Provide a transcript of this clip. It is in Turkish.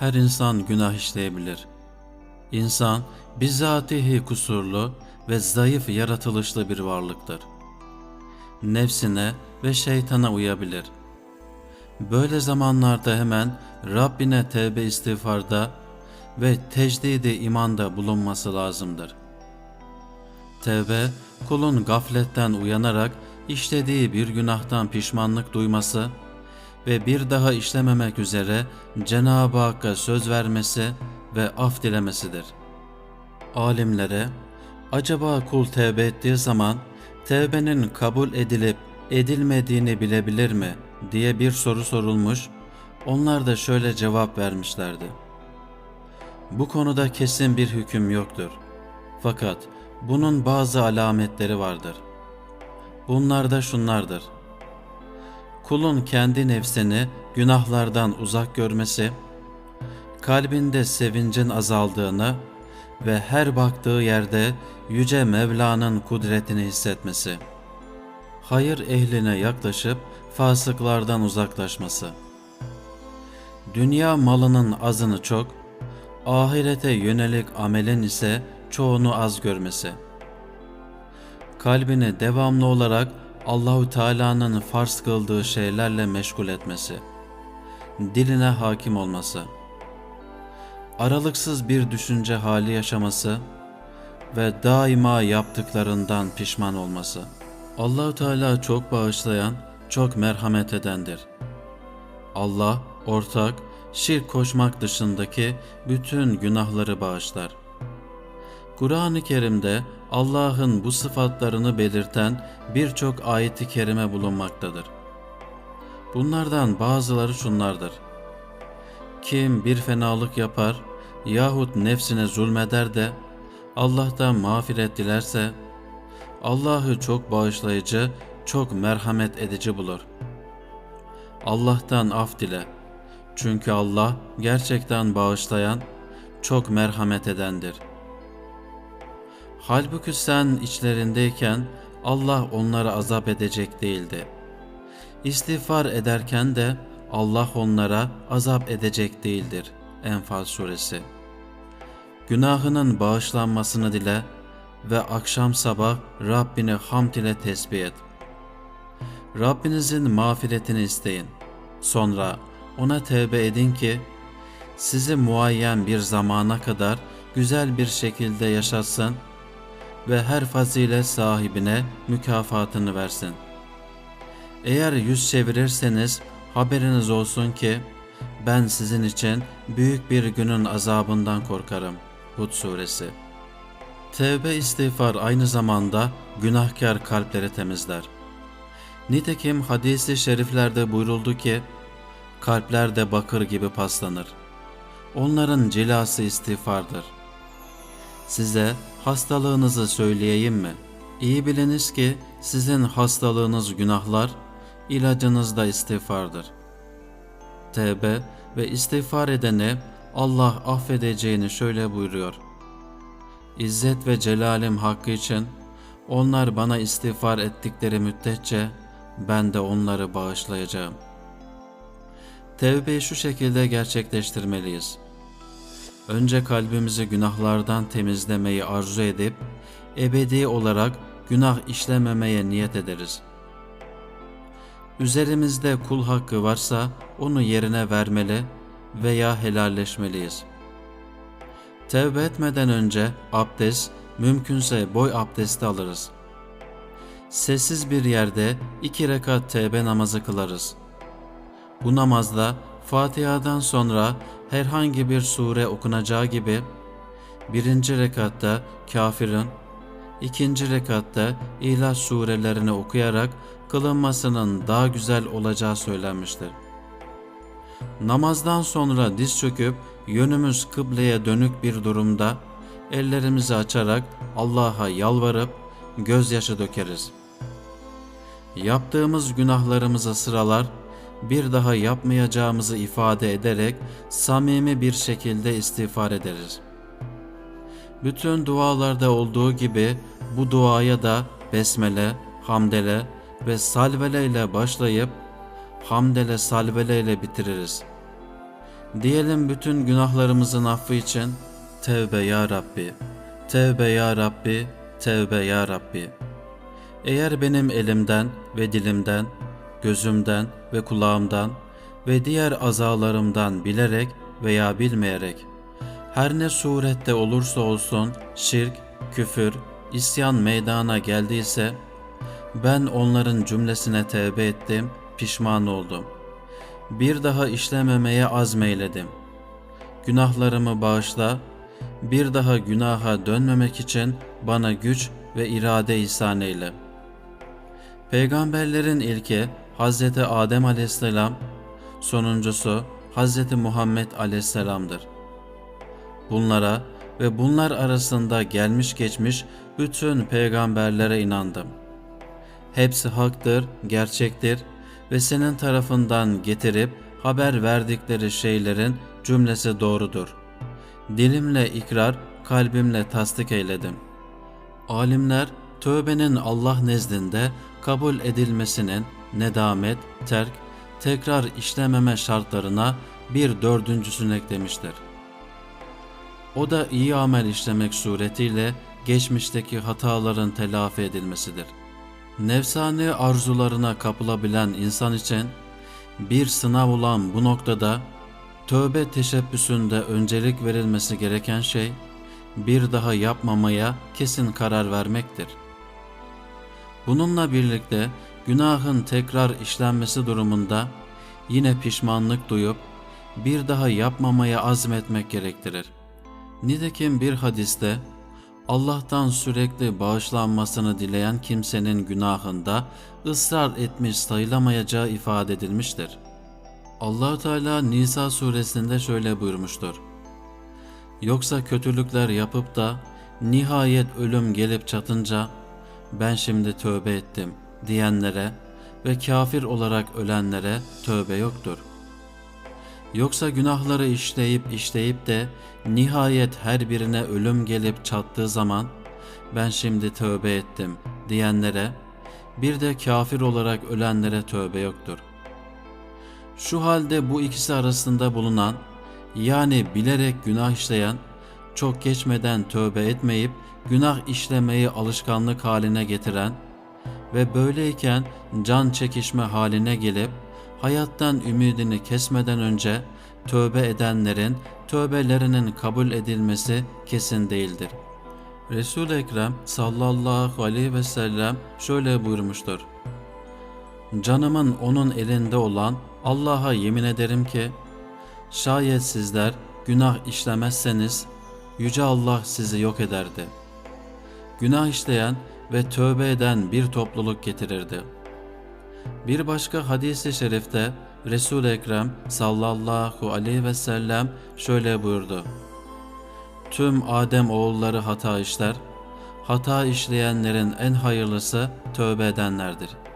Her insan günah işleyebilir. İnsan bizatihi kusurlu ve zayıf yaratılışlı bir varlıktır. Nefsine ve şeytana uyabilir. Böyle zamanlarda hemen Rabbine tevbe istiğfarda ve tecdidi imanda bulunması lazımdır. Tevbe, kulun gafletten uyanarak işlediği bir günahtan pişmanlık duyması ve bir daha işlememek üzere Cenab-ı Hakk'a söz vermesi ve af dilemesidir. Alimlere, acaba kul tevbe ettiği zaman tevbenin kabul edilip edilmediğini bilebilir mi diye bir soru sorulmuş, onlar da şöyle cevap vermişlerdi. Bu konuda kesin bir hüküm yoktur. Fakat bunun bazı alametleri vardır. Bunlar da şunlardır. Kulun kendi nefsini günahlardan uzak görmesi, kalbinde sevincin azaldığını ve her baktığı yerde Yüce Mevla'nın kudretini hissetmesi, hayır ehline yaklaşıp fasıklardan uzaklaşması, dünya malının azını çok, ahirete yönelik amelin ise çoğunu az görmesi. Kalbini devamlı olarak Allahü Teala'nın farz kıldığı şeylerle meşgul etmesi. Diline hakim olması. Aralıksız bir düşünce hali yaşaması ve daima yaptıklarından pişman olması. Allahü Teala çok bağışlayan, çok merhamet edendir. Allah ortak, şirk koşmak dışındaki bütün günahları bağışlar. Kur'an-ı Kerim'de Allah'ın bu sıfatlarını belirten birçok ayeti kerime bulunmaktadır. Bunlardan bazıları şunlardır. Kim bir fenalık yapar yahut nefsine zulmeder de Allah'tan mağfiret dilerse Allah'ı çok bağışlayıcı, çok merhamet edici bulur. Allah'tan af dile. Çünkü Allah gerçekten bağışlayan, çok merhamet edendir. Halbuki sen içlerindeyken Allah onları azap edecek değildi. İstiğfar ederken de Allah onlara azap edecek değildir. Enfal suresi. Günahının bağışlanmasını dile ve akşam sabah Rabbini hamd ile tesbih et. Rabbinizin mağfiretini isteyin. Sonra ona tevbe edin ki sizi muayyen bir zamana kadar güzel bir şekilde yaşatsın ve her fazilet sahibine mükafatını versin. Eğer yüz çevirirseniz haberiniz olsun ki ben sizin için büyük bir günün azabından korkarım. Hud suresi. Tevbe istiğfar aynı zamanda günahkar kalpleri temizler. Nitekim hadisi şeriflerde buyuruldu ki, kalpler de bakır gibi paslanır. Onların cilası istiğfardır. Size hastalığınızı söyleyeyim mi? İyi biliniz ki sizin hastalığınız günahlar, ilacınız da istiğfardır. Tevbe ve istiğfar edene Allah affedeceğini şöyle buyuruyor. İzzet ve celalim hakkı için onlar bana istiğfar ettikleri müddetçe ben de onları bağışlayacağım. Tevbeyi şu şekilde gerçekleştirmeliyiz. Önce kalbimizi günahlardan temizlemeyi arzu edip ebedi olarak günah işlememeye niyet ederiz. Üzerimizde kul hakkı varsa onu yerine vermeli veya helalleşmeliyiz. Tevbe etmeden önce abdest, mümkünse boy abdesti alırız. Sessiz bir yerde iki rekat tevbe namazı kılarız. Bu namazda Fatiha'dan sonra herhangi bir sure okunacağı gibi birinci rekatta kafirin, ikinci rekatta İhlas surelerini okuyarak kılınmasının daha güzel olacağı söylenmiştir. Namazdan sonra diz çöküp yönümüz kıbleye dönük bir durumda ellerimizi açarak Allah'a yalvarıp gözyaşı dökeriz. Yaptığımız günahlarımızı sıralar, bir daha yapmayacağımızı ifade ederek samimi bir şekilde istiğfar ederiz. Bütün dualarda olduğu gibi bu duaya da besmele, hamdele ve salvele ile başlayıp hamdele salvele ile bitiririz. Diyelim bütün günahlarımızın affı için Tevbe ya Rabbi, Tevbe ya Rabbi, Tevbe ya Rabbi. Eğer benim elimden ve dilimden, gözümden ve kulağımdan ve diğer azalarımdan bilerek veya bilmeyerek her ne surette olursa olsun şirk, küfür, isyan meydana geldiyse ben onların cümlesine tevbe ettim, pişman oldum. Bir daha işlememeye azmeyledim. Günahlarımı bağışla, bir daha günaha dönmemek için bana güç ve irade ihsan eyle. Peygamberlerin ilki Hz. Adem aleyhisselam, sonuncusu Hz. Muhammed aleyhisselamdır. Bunlara ve bunlar arasında gelmiş geçmiş bütün peygamberlere inandım. Hepsi haktır, gerçektir ve senin tarafından getirip haber verdikleri şeylerin cümlesi doğrudur. Dilimle ikrar, kalbimle tasdik eyledim. Alimler tövbenin Allah nezdinde kabul edilmesinin nedamet, terk, tekrar işlememe şartlarına bir dördüncüsünü eklemiştir. O da iyi amel işlemek suretiyle geçmişteki hataların telafi edilmesidir. Nefsani arzularına kapılabilen insan için bir sınav olan bu noktada tövbe teşebbüsünde öncelik verilmesi gereken şey bir daha yapmamaya kesin karar vermektir. Bununla birlikte günahın tekrar işlenmesi durumunda yine pişmanlık duyup bir daha yapmamaya azmetmek gerektirir. Nitekim bir hadiste Allah'tan sürekli bağışlanmasını dileyen kimsenin günahında ısrar etmiş sayılamayacağı ifade edilmiştir. allah Teala Nisa suresinde şöyle buyurmuştur. Yoksa kötülükler yapıp da nihayet ölüm gelip çatınca ben şimdi tövbe ettim diyenlere ve kafir olarak ölenlere tövbe yoktur. Yoksa günahları işleyip işleyip de nihayet her birine ölüm gelip çattığı zaman ben şimdi tövbe ettim diyenlere bir de kafir olarak ölenlere tövbe yoktur. Şu halde bu ikisi arasında bulunan yani bilerek günah işleyen çok geçmeden tövbe etmeyip günah işlemeyi alışkanlık haline getiren ve böyleyken can çekişme haline gelip hayattan ümidini kesmeden önce tövbe edenlerin tövbelerinin kabul edilmesi kesin değildir. Resul-i Ekrem sallallahu aleyhi ve sellem şöyle buyurmuştur. Canımın onun elinde olan Allah'a yemin ederim ki şayet sizler günah işlemezseniz yüce Allah sizi yok ederdi. Günah işleyen ve tövbe eden bir topluluk getirirdi. Bir başka hadis-i şerifte Resul-i Ekrem sallallahu aleyhi ve sellem şöyle buyurdu. Tüm Adem oğulları hata işler, hata işleyenlerin en hayırlısı tövbe edenlerdir.''